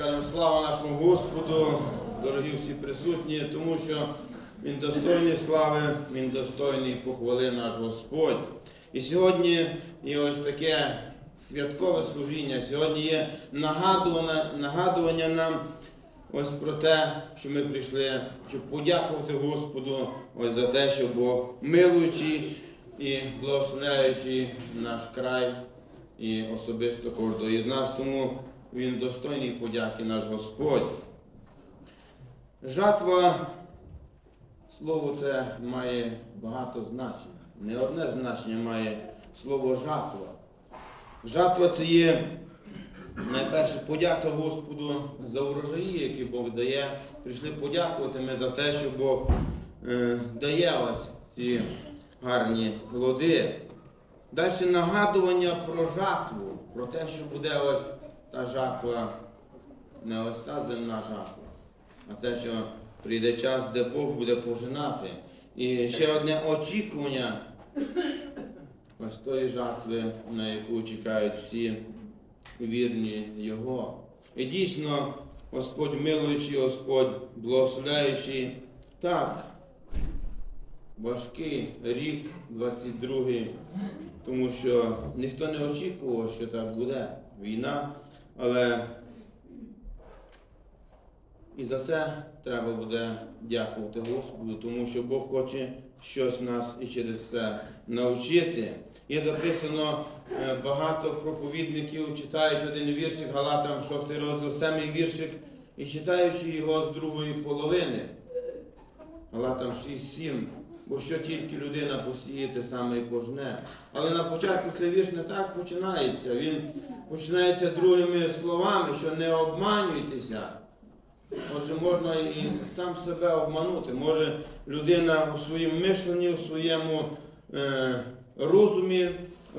скажемо слава нашому Господу, дорогі всі присутні, тому що Він достойний слави, Він достойний похвали наш Господь. І сьогодні є ось таке святкове служіння. Сьогодні є нагадування, нагадування нам ось про те, що ми прийшли, щоб подякувати Господу ось за те, що Бог милуючий і благословляючий наш край і особисто кожного із нас, тому він достойний подяки наш Господь. Жатва, слово це має багато значень. Не одне значення має слово жатва. Жатва це є найперше подяка Господу за урожаї, які Бог дає. Прийшли подякувати ми за те, що Бог е, дає ось ці гарні плоди. Далі нагадування про жатву, про те, що буде ось та жатва, не ось земна жатва, а те, що прийде час, де Бог буде пожинати. І ще одне очікування ось тої жатви, на яку чекають всі вірні Його. І дійсно, Господь милуючий, Господь благословляючий, так, важкий рік 22-й, тому що ніхто не очікував, що так буде війна, але і за це треба буде дякувати Господу, тому що Бог хоче щось нас і через це навчити. Є записано е, багато проповідників, читають один віршик Галатам, 6 розділ, 7 віршик, і читаючи його з другої половини. Галатам 6-7. Бо що тільки людина посіє, те саме і пожне. Але на початку цей вірш не так починається. Він починається другими словами, що не обманюйтеся. Може, можна і сам себе обманути. Може людина у своєму мишленні, у своєму е, розумі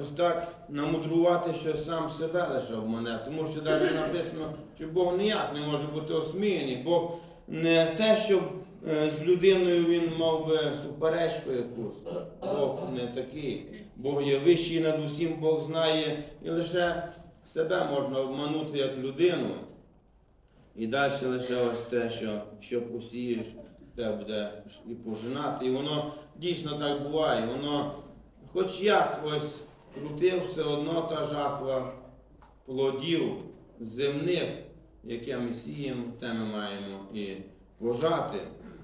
ось так намудрувати, що сам себе лише обмане. Тому що далі написано, що Бог ніяк не може бути осміяний. Бог не те, щоб з людиною він мав би суперечку якусь. Бог не такий. Бог є вищий над усім, Бог знає, і лише себе можна обманути як людину. І далі лише ось те, що, що посієш, те буде і пожинати. І воно дійсно так буває. Воно, хоч як ось крутив, все одно та жатва плодів земних, яке ми сіємо, те ми маємо і пожати.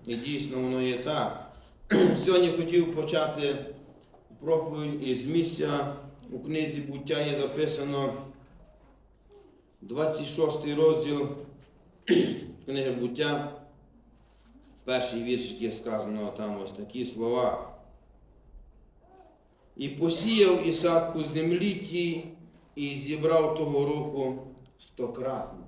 І дійсно воно є так. Сьогодні хотів почати проповідь із місця у книзі буття є записано 26 розділ книги буття. Перший вірш, є сказано там ось такі слова. І посіяв Ісак у землі тій, і зібрав того року стократно.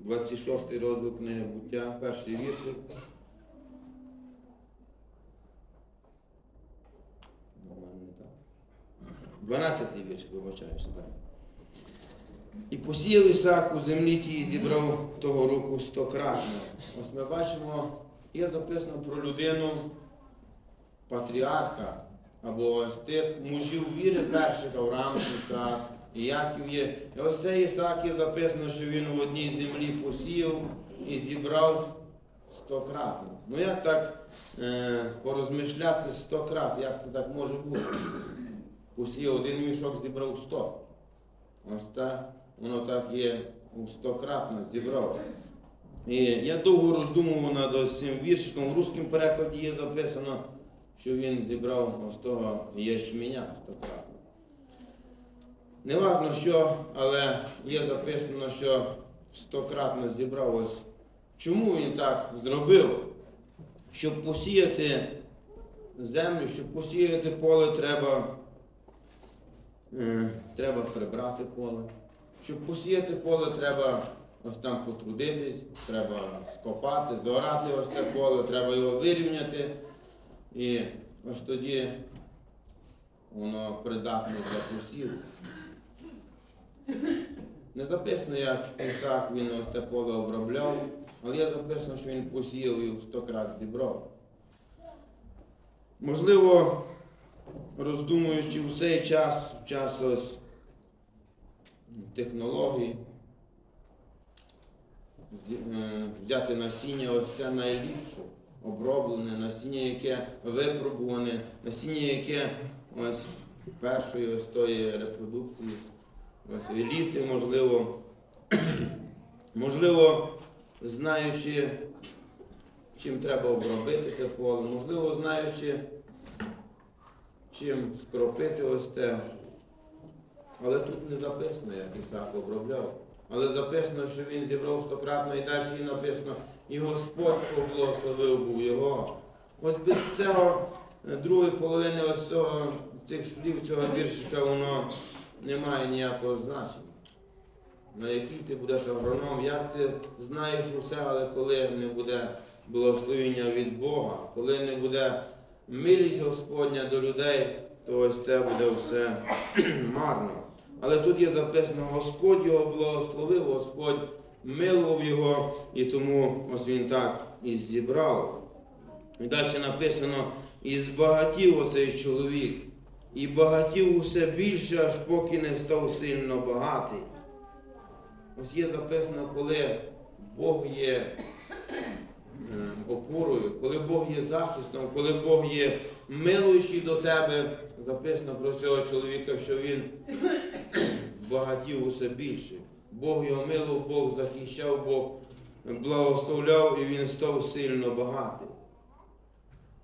26 розділ книги буття, перший віршик. 12 вірш, вибачаюся. І посіяв Ісак у землі ті і зібрав того року стократно. Ось ми бачимо, є записано про людину патріарха, або тих мужів віри перших Авраам, Ісак, і Яків є. І ось цей Ісак є записано, що він у одній землі посіяв і зібрав стократно. Ну як так е, порозмишляти стократ, як це так може бути? Посіяв один мішок, зібрав сто. Ось так, воно так є стократно зібрав. І я довго роздумував над цим віршиком. В русскому перекладі є записано, що він зібрав ось того ячменя стократно. Не важно що, але є записано, що стократно зібрав ось. Чому він так зробив? Щоб посіяти землю, щоб посіяти поле, треба. Е, Треба прибрати поле. Щоб посіяти поле, треба ось там потрудитись, треба скопати, зорати ось те поле, треба його вирівняти. І ось тоді воно придатне для посіву. Не записано, як Ісак він ось те поле обробляв, але є записано, що він посіяв і сто крат зібрав. Можливо, роздумуючи у цей час, в час ось технологій, е, взяти насіння, ось це найліпше, оброблене, насіння, яке випробуване, насіння, яке ось першої ось тої репродукції, еліти, можливо, можливо, знаючи, чим треба обробити те поле, можливо, знаючи, чим скропити ось те. Але тут не записано, як Ісак обробляв. Але записано, що він зібрав стократно і далі написано, і Господь поблагословив був його. Ось без цього е, другої половини ось цього, цих слів, цього віршика, воно не має ніякого значення. На який ти будеш агроном, як ти знаєш усе, але коли не буде благословення від Бога, коли не буде милість Господня до людей, то ось те буде все марно. Але тут є записано, Господь його благословив, Господь милував його, і тому ось він так і зібрав. І далі написано, і збагатів оцей чоловік, і багатів усе більше, аж поки не став сильно багатий. Ось є записано, коли Бог є е, опорою, коли Бог є захистом, коли Бог є милуючий до тебе, записано про цього чоловіка, що він багатів усе більше. Бог його милував, Бог захищав, Бог благословляв і він став сильно багатий.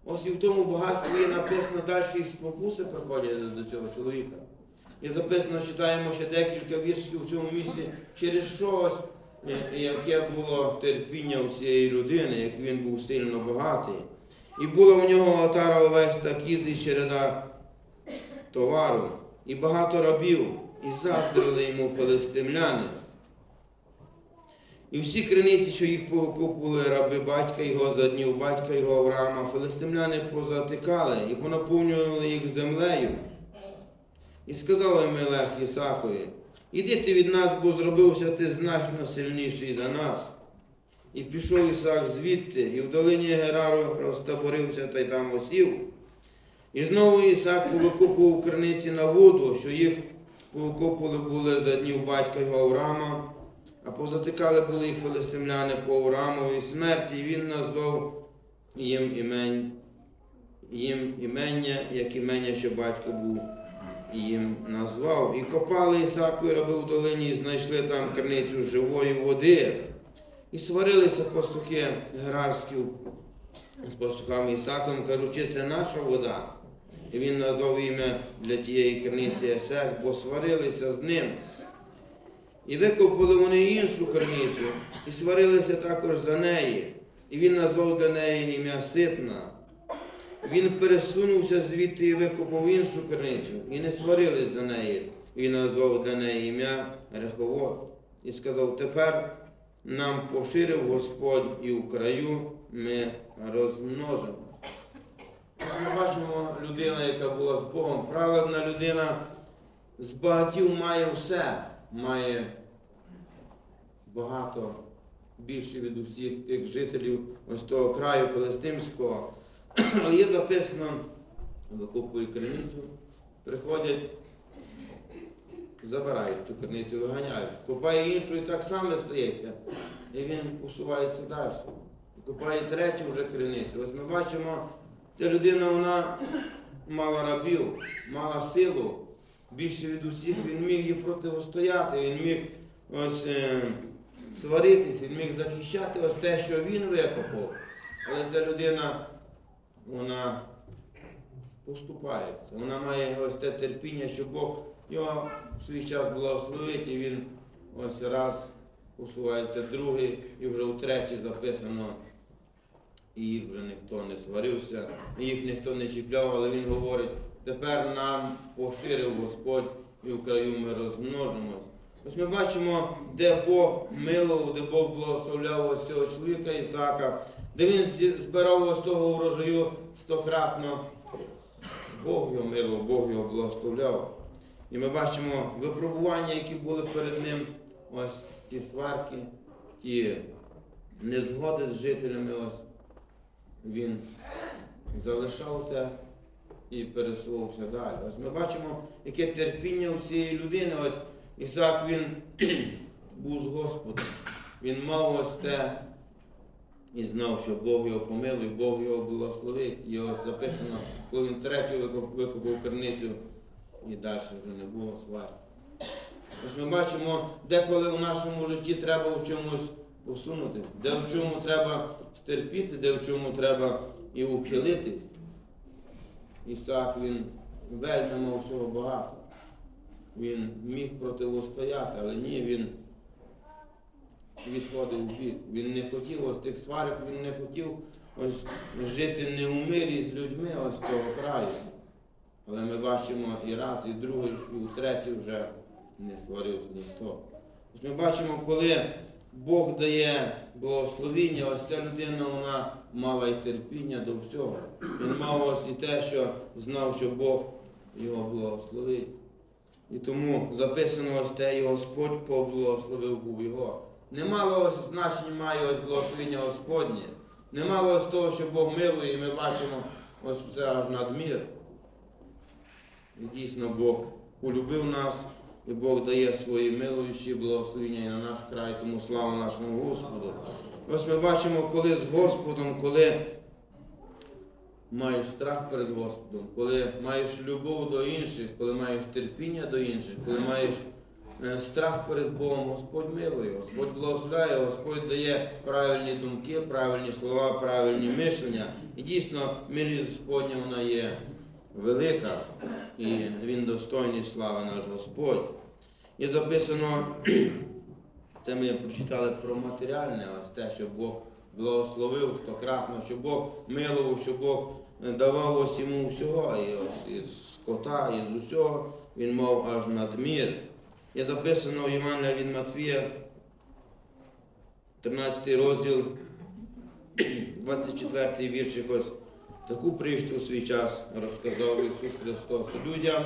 Ось і в тому багатстві є написано далі і спокуси приходять до цього чоловіка. І записано, читаємо ще декілька віршів в цьому місці, через щось, е, яке було терпіння у цієї людини, як він був сильно багатий. І було у нього отара овець та кіз череда товару, і багато рабів, і заздрили йому филистимляни. І всі криниці, що їх покупували раби батька його за днів батька його Авраама, филистимляни позатикали і понаповнювали їх землею. І сказав Емелех Ісакові, іди ти від нас, бо зробився ти значно сильніший за нас. І пішов Ісак звідти, і в долині Герару розтаборився та й там осів. І знову Ісак повикопував криниці на воду, що їх повикопували були за днів батька його Авраама, а позатикали були їх филистимляни по Авраамовій смерті, і він назвав їм імень, їм імення, як імення, що батько був їм назвав. І копали Ісаку і раби в долині, і знайшли там криницю живої води. І сварилися пастухи герарські з пастухами Ісаком, кажучи, це наша вода. І він назвав ім'я для тієї криниці Есех, бо сварилися з ним. І викопали вони іншу криницю, і сварилися також за неї. І він назвав для неї ім'я Ситна. Він пересунувся звідти і викопав іншу криницю, і не сварились за неї. Він назвав для неї ім'я Реховод. І сказав, тепер нам поширив Господь і в краю ми розмножимо. Ми бачимо людина, яка була з Богом, праведна людина з багатів має все, має багато більше від усіх тих жителів ось того краю Палестинського. Але є записано, викупують криницю, приходять, забирають ту криницю, виганяють. Копає іншу і так само стається. І він посувається далі. І копає третю вже криницю. Ось ми бачимо, ця людина вона мала рабів, мала силу. Більше від усіх він міг їй протистояти, він міг ось е, сваритись, він міг захищати ось те, що він викопав. Але ця людина, вона поступається. Вона має ось те терпіння, що Бог його в свій час благословить, і він ось раз посувається другий, і вже у третій записано. І їх вже ніхто не сварився, їх ніхто не чіпляв, але він говорить, тепер нам поширив Господь і в краю ми розмножимось. Ось ми бачимо, де Бог милував, де Бог благословляв ось цього чоловіка Ісака, де він збирав ось того урожаю стократно. Бог його милував, Бог його благословляв. І ми бачимо випробування, які були перед ним, ось ті сварки, ті незгоди з жителями. Ось він залишав те і пересувався далі. Ось ми бачимо, яке терпіння у цієї людини. Ось Ісаак він був з Господом. Він мав ось те і знав, що Бог його помилує, Бог його благословить. Його записано, коли він третю викопав керницю, і далі вже не було сварки. Ось ми бачимо, деколи у нашому житті треба в чомусь посунутися, де в чому треба стерпіти, де в чому треба і ухилитись. Ісаак він вельми мав всього багато. Він міг противостояти, але ні, він відходив в бік. Він не хотів ось тих сварок, він не хотів ось жити не у мирі з людьми ось того краю. Але ми бачимо і раз, і другий, і у третій вже не сварився ніхто. Ось ми бачимо, коли Бог дає благословіння, ось ця людина вона мала і терпіння до всього. Він мав ось і те, що знав, що Бог його благословить. І тому записано ось те, і Господь поблагословив був його. Немало ось значення має ось благословення Господнє. Немало ось того, що Бог милує, і ми бачимо ось все аж надмір. І дійсно Бог полюбив нас, і Бог дає свої милуючі благословення і на наш край, тому слава нашому Господу. Ось ми бачимо, коли з Господом, коли маєш страх перед Господом, коли маєш любов до інших, коли маєш терпіння до інших, коли маєш е, страх перед Богом, Господь милує, Господь благословляє, Господь дає правильні думки, правильні слова, правильні мишлення. І дійсно, милість Господня вона є велика, і Він достойний слави наш Господь. І записано, це ми прочитали про матеріальне, ось те, що Бог благословив стократно, що Бог милував, що Бог е, давав ось йому всього, і ось із скота, і з усього він мав аж надмір. Є записано в Євангелія від Матвія, 13 розділ, 24 віршик, ось таку притчу у свій час розказав Ісус Христос людям,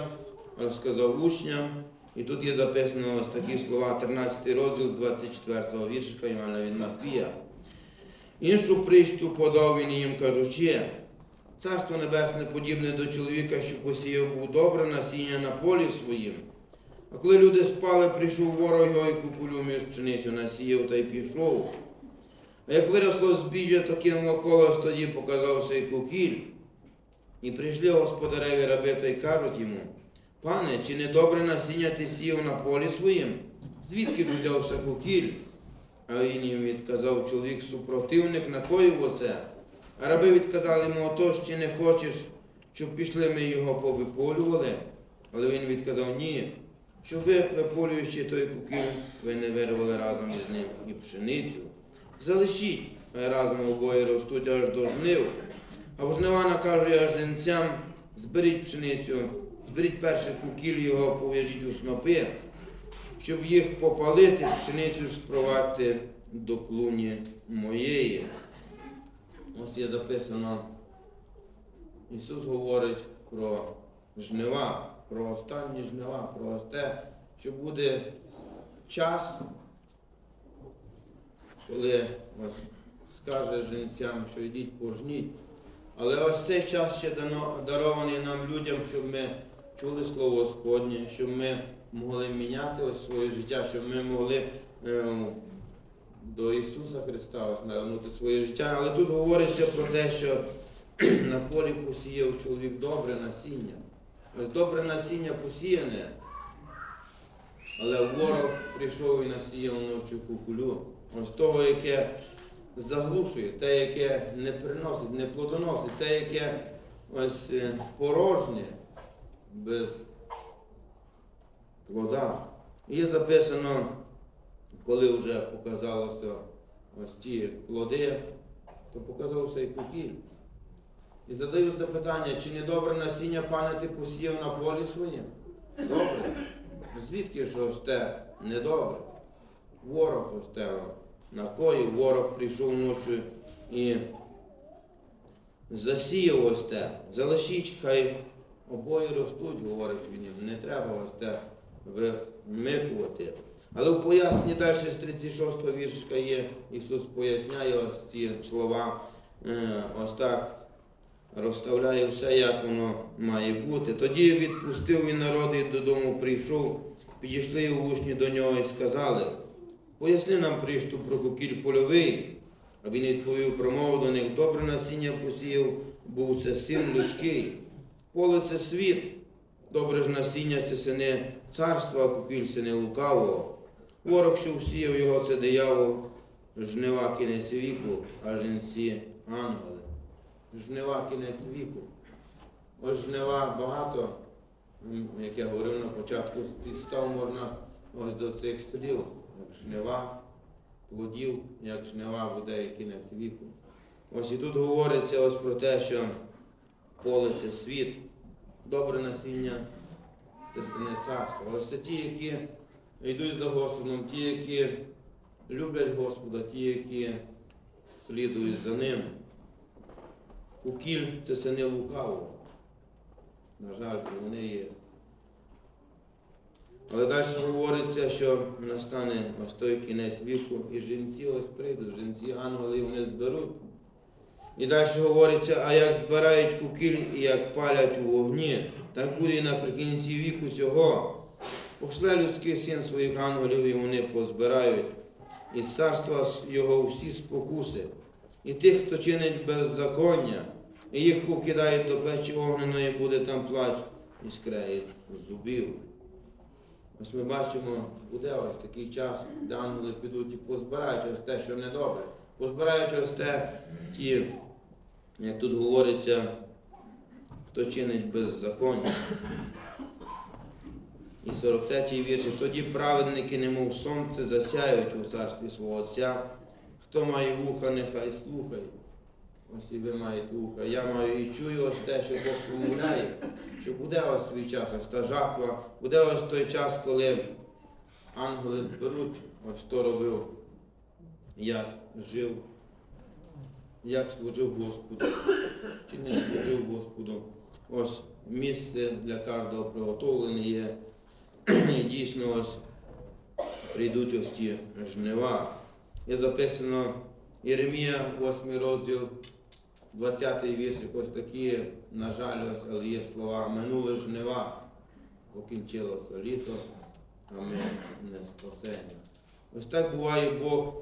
розказав учням. І тут є записано ось такі слова, 13 розділ з 24 віршика Івана від Матвія. Іншу притчу подав він їм, кажучи, царство небесне подібне до чоловіка, що посіяв був добре насіння на полі своїм. А коли люди спали, прийшов ворог його і купулю між пшеницю насіяв та й пішов. Як виросло збіжжя, то кинуло колос, тоді показався і кукіль. І прийшли господареві раби та й кажуть йому, пане, чи не добре насіння ти сіяв на полі своїм? Звідки ж взявся кукіль? А він їм відказав чоловік супротивник накоїв оце. А раби відказали йому, отож, чи не хочеш, щоб пішли ми його повиполювали? Але він відказав, ні, щоб ви, виполюючи той кукіль, ви не вирвали разом із ним і пшеницю. Залишіть, разом обоє ростуть аж до жнив. А в жнива накаже аж жінцям, зберіть пшеницю, зберіть перший кукіль його, пов'яжіть у снопи, щоб їх попалити, пшеницю ж до клуні моєї. Ось є записано, Ісус говорить про жнива, про останні жнива, про те, що буде час, коли ось скаже жінцям, що йдіть пожніть. Але ось цей час ще дарований нам людям, щоб ми чули Слово Господнє, щоб ми могли міняти ось своє життя, щоб ми могли е, до Ісуса Христа ось навернути своє життя. Але тут говориться про те, що на полі посіяв чоловік добре насіння. Ось добре насіння посіяне, але ворог прийшов і насіяв ночі кукулю. Ось того, яке заглушує, те, яке не приносить, не плодоносить, те, яке ось е, порожнє, без плода. І записано, коли вже показалося ось ті плоди, то показався і кукіль. І задаю запитання, чи не добре насіння, пане, ти посіяв на полі своїм? Добре. Звідки ж ось те недобре? Ворог ось те накоїв, ворог прийшов ночі і засіяв ось те. Залишіть, хай обоє ростуть, говорить він. Не треба ось те вимикувати. Але в поясненні далі з 36 го віршика є, Ісус поясняє ось ці слова, е, ось так розставляє все, як воно має бути. Тоді відпустив він народ і додому прийшов підійшли учні до нього і сказали, поясни нам прищу про кукіль польовий. А він відповів промову до них, добре насіння посіяв, був це син людський. Поле це світ, добре ж насіння це сини царства, кукіль сини лукавого. Ворог, що всіяв його, це диявол, жнива кінець віку, а жінці ангели. Жнива кінець віку. Ось жнива багато, як я говорив на початку, підстав можна ось до цих слів, як жнива, плодів, як жнива буде кінець віку. Ось і тут говориться ось про те, що поле це світ, добре насіння це сини царства. Ось це ті, які йдуть за Господом, ті, які люблять Господа, ті, які слідують за ним. Кукіль це сини лукавого. На жаль, вони є. Але далі говориться, що настане ось той кінець віку, і жінці ось прийдуть, жінці ангели вони зберуть. І далі говориться, а як збирають кукіль і як палять у вогні, так буде і наприкінці віку цього. Пошле людський син своїх ангелів, і вони позбирають із царства його всі спокуси, і тих, хто чинить беззаконня, і їх покидають до печі огненої, буде там плач і скреють зубів. Ось ми бачимо, буде ось такий час, де ангели підуть і позбирають ось те, що недобре. Позбирають ось те, ті, як тут говориться, хто чинить беззаконня. І 43-й вірш. Тоді праведники, немов сонце, засяють у царстві свого Отця. Хто має вуха, нехай слухає. Ось і ви маєте вуха. Я маю і чую ось те, що Бог промовляє, що буде ось свій час, ось та жатва, буде ось той час, коли ангели зберуть, ось хто робив, як жив, як служив Господу, чи не служив Господу. Ось місце для кожного приготовлене є. І дійсно ось прийдуть ось ті жнива. Є записано Єремія, 8 розділ, 20 вірш, ось такі, на жаль, ось, але є слова, минули жнива, покінчилося літо, а ми не спасені. Ось так буває Бог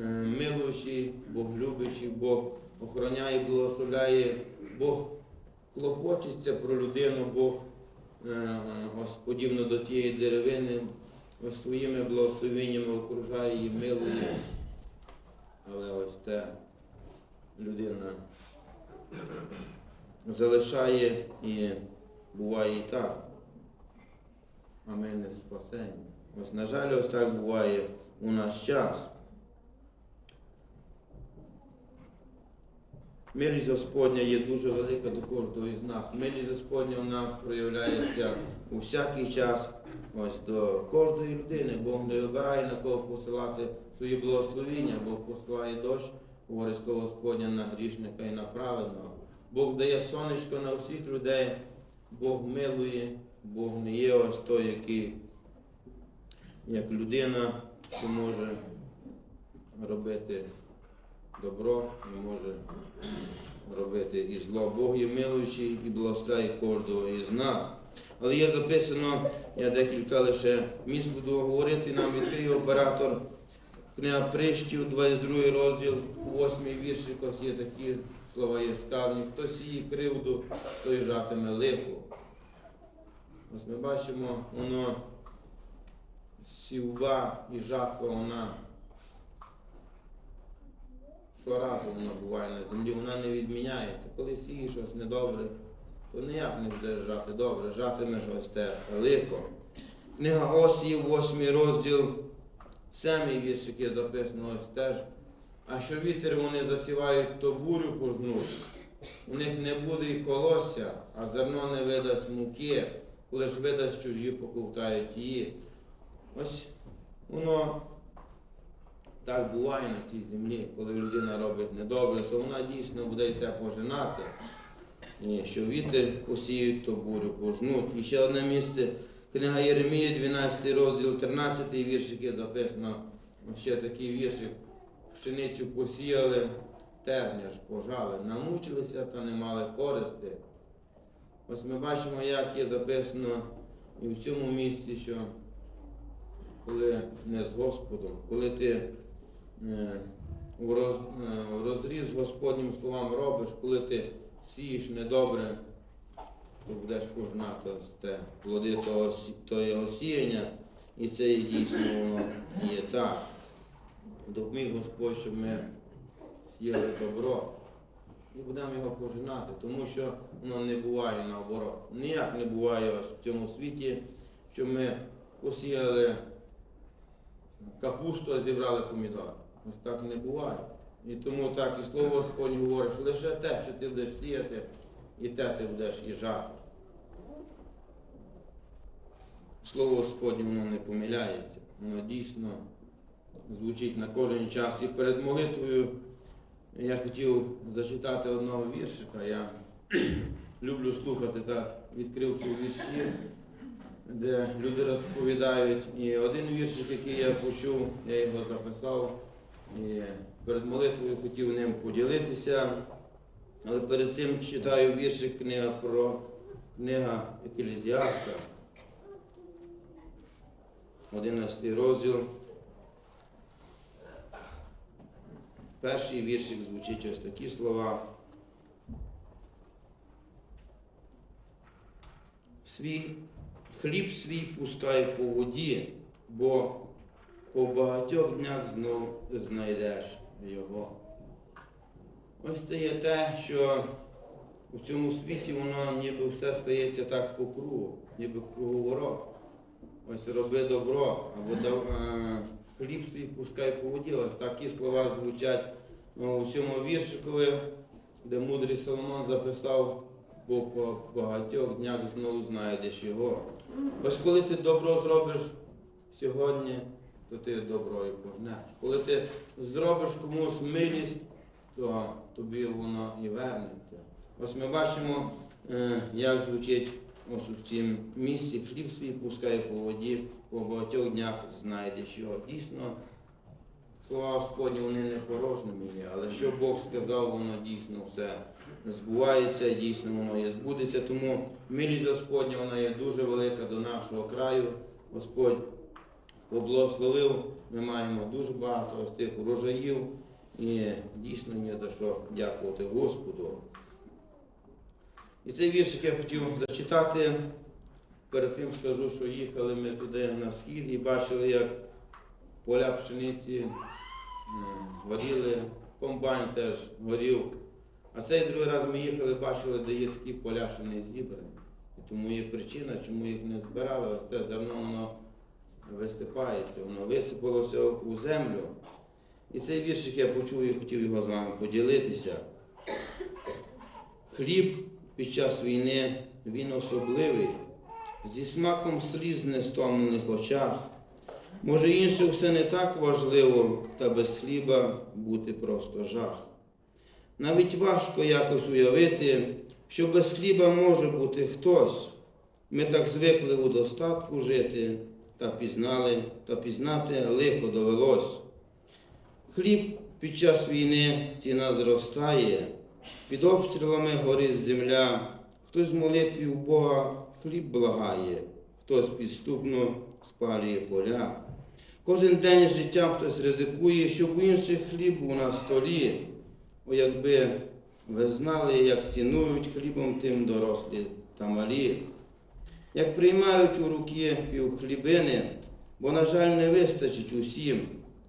е, милуючий, Бог любящий, Бог охороняє, благословляє, Бог клопочеться про людину, Бог е, ось подібно до тієї деревини, ось своїми благословеннями окружає її, милує. Але ось те людина залишає і буває і так. А ми не спасені. Ось, на жаль, ось так буває у наш час. Милість Господня є дуже велика до кожного із нас. Милість Господня вона проявляється у всякий час ось до кожної людини. Бог не вибирає на кого посилати свої благословіння, Бог посилає дощ, говорить слово Господня на грішника і на праведного. Бог дає сонечко на всіх людей, Бог милує, Бог не є ось той, який як людина, що може робити добро, не може робити і зло. Бог є милуючий і благословляє кожного із нас. Але є записано, я декілька лише місць буду говорити, нам відкриє оператор. Книга Прищів, 22 розділ, 8 віршик, ось є такі слова є сказані. Хто сіє кривду, той жатиме лихо. Ось ми бачимо, воно сівба і жатва, вона щоразу вона буває на землі, вона не відміняється. Коли сієш щось недобре, то ніяк не будеш жати добре, жатимеш ось те лихо. Книга Осії, 8 розділ, 7 вірш, який записано ось теж. А що вітер вони засівають, то бурю пожнуть. У них не буде і колосся, а зерно не видасть муки, коли ж видасть чужі поковтають її. Ось воно так буває на цій землі, коли людина робить недобре, то вона дійсно буде й те пожинати. І що вітер посіють, то бурю пожнуть. І ще одне місце, книга Єремія, 12 розділ, 13 вірш, який записано, ще такий віршик. Пшеницю посіяли, терня ж пожали, намучилися та не мали користи. Ось ми бачимо, як є записано і в цьому місці, що коли не з Господом, коли ти е, в роз, е, розріз Господнім словам робиш, коли ти сієш недобре, будеш пожнати ось те плоди того, того сіяння, і це і дійсно воно є так. Допоміг Господь, щоб ми сіяли добро і будемо його пожинати, тому що воно не буває наоборот. Ніяк не буває в цьому світі, що ми посіяли капусту, а зібрали помідор. Ось так не буває. І тому так і слово Господь говорить, лише те, що ти будеш сіяти, і те ти будеш і жати. Слово Господнє воно не помиляється, воно дійсно звучить на кожен час. І перед молитвою я хотів зачитати одного віршика. Я люблю слухати так, відкривши вірші, де люди розповідають. І один віршик, який я почув, я його записав. І перед молитвою хотів ним поділитися. Але перед цим читаю віршик книга про книга Екклезіаста, 11 розділ. Перший віршик звучить ось такі слова. Свій хліб свій пускай по воді, бо по багатьох днях знов знайдеш його. Ось це є те, що у цьому світі воно ніби все стається так по кругу, ніби круговорот. Ось роби добро, або е, хліб свій пускай по воді. Ось такі слова звучать ну, у цьому віршикові, де мудрий Соломон записав, бо по багатьох днях знову знайдеш його. Ось коли ти добро зробиш сьогодні, то ти добро і пожнеш. Коли ти зробиш комусь милість, то тобі воно і вернеться. Ось ми бачимо, е, як звучить ось у цім місці хліб свій пускає по воді, по багатьох днях знайдеш його. Дійсно, слова Господні вони не порожніми є, але що Бог сказав, воно дійсно все збувається, і дійсно воно є збудеться. Тому милість Господня вона є дуже велика до нашого краю. Господь поблагословив, ми маємо дуже багато з тих урожаїв. І дійсно є за що дякувати Господу. І цей віршик я хотів зачитати. Перед цим скажу, що їхали ми туди на схід і бачили, як поля пшениці горіли, комбайн теж горів. А цей другий раз ми їхали, бачили, де є такі поля, що не зібрані. І тому є причина, чому їх не збирали. Ось те зерно воно висипається, воно висипалося у землю. І цей віршик я почув і хотів його з вами поділитися. Хліб під час війни він особливий, зі смаком сліз нестомлених очах. Може, інше все не так важливо, та без хліба бути просто жах. Навіть важко якось уявити, що без хліба може бути хтось. Ми так звикли у достатку жити, та пізнали, та пізнати лихо довелось. Хліб під час війни ціна зростає, під обстрілами горить земля, хтось з молитві у Бога хліб благає, хтось підступно спалює поля. Кожен день життя хтось ризикує, щоб у інших хліб був на столі. О, якби ви знали, як цінують хлібом тим дорослі та малі, як приймають у руки півхлібини, бо, на жаль, не вистачить усім,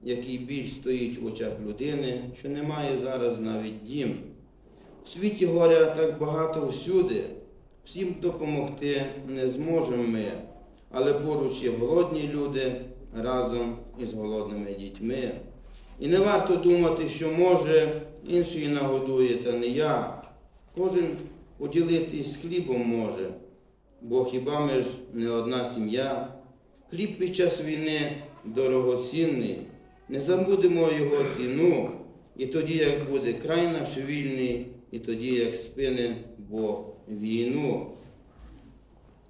який біль стоїть в очах людини, що немає зараз навіть дім. У світі горя так багато всюди, всім допомогти не зможемо ми, але поруч є голодні люди разом із голодними дітьми. І не варто думати, що може інший нагодує, та не я. Кожен поділитись хлібом може, бо хіба ми ж не одна сім'я. Хліб під час війни дорогоцінний, не забудемо його ціну, і тоді, як буде край наш вільний, і тоді, як спине Бог війну.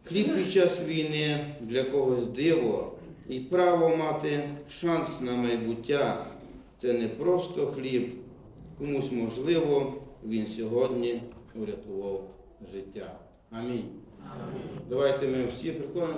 Хліб під час війни для когось диво, і право мати шанс на майбуття. Це не просто хліб, комусь можливо, він сьогодні урятував життя. Амінь. Давайте ми всі приклонимо.